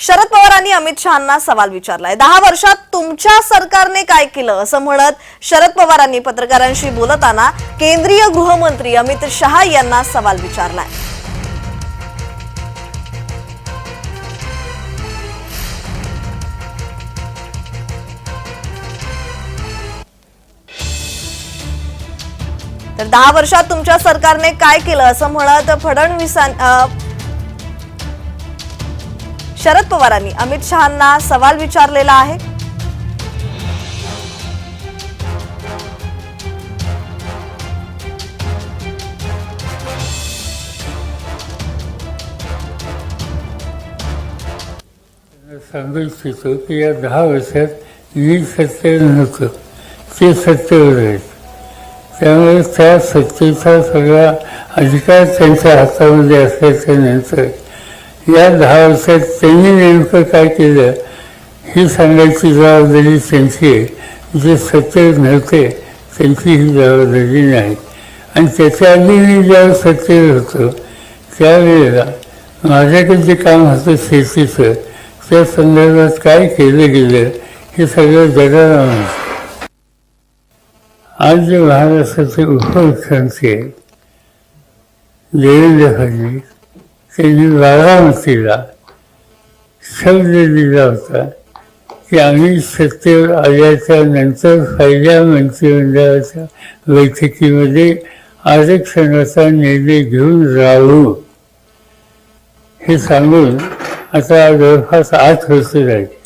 शरद पवारांनी अमित शहाना सवाल विचारलाय. दहा वर्षात तुमच्या सरकारने काय केलं? असं म्हणत शरद पवारांनी पत्रकारांशी बोलताना केंद्रीय गृहमंत्री अमित शहा यांना सवाल विचारलाय. तर दहा वर्षात तुमच्या सरकारने काय केलं? असं म्हणत फडणवीसां अं, शरद पवारांनी. अमित शहांना सवाल विचारलेला आहे. सांगू इच्छितो की या दहा वर्षात मी सत्य नव्हतं. ते सत्तेवर आहेत. त्यामुळे त्या सत्तेचा सगळा अधिकार त्यांच्या हातामध्ये असल्याच्यानंतर या दहा वर्षात त्यांनी नेमकं काय केलं ही सांगायची जबाबदारी त्यांची आहे. जे सत्य नव्हते त्यांची ही जबाबदारी नाही. आणि त्याच्या आधी मी ज्यावेळेस सत्य होतो त्यावेळेला माझ्याकडे जे काम होतं शेतीचं त्या संदर्भात काय केलं गेलं हे सगळं जगाला माहिती आज जे महाराष्ट्राचे उपमुख्यमंत्री आहेत देवेंद्र फडणवीस त्यांनी बारामतीला शब्द दिला होता. की आम्ही सत्तेवर आल्याच्यानंतर पहिल्या मंत्रिमंडळाच्या बैठकीमध्ये आरक्षणाचा निर्णय घेऊन राहू. हे सांगून आता जवळपास आठ वर्ष झाली.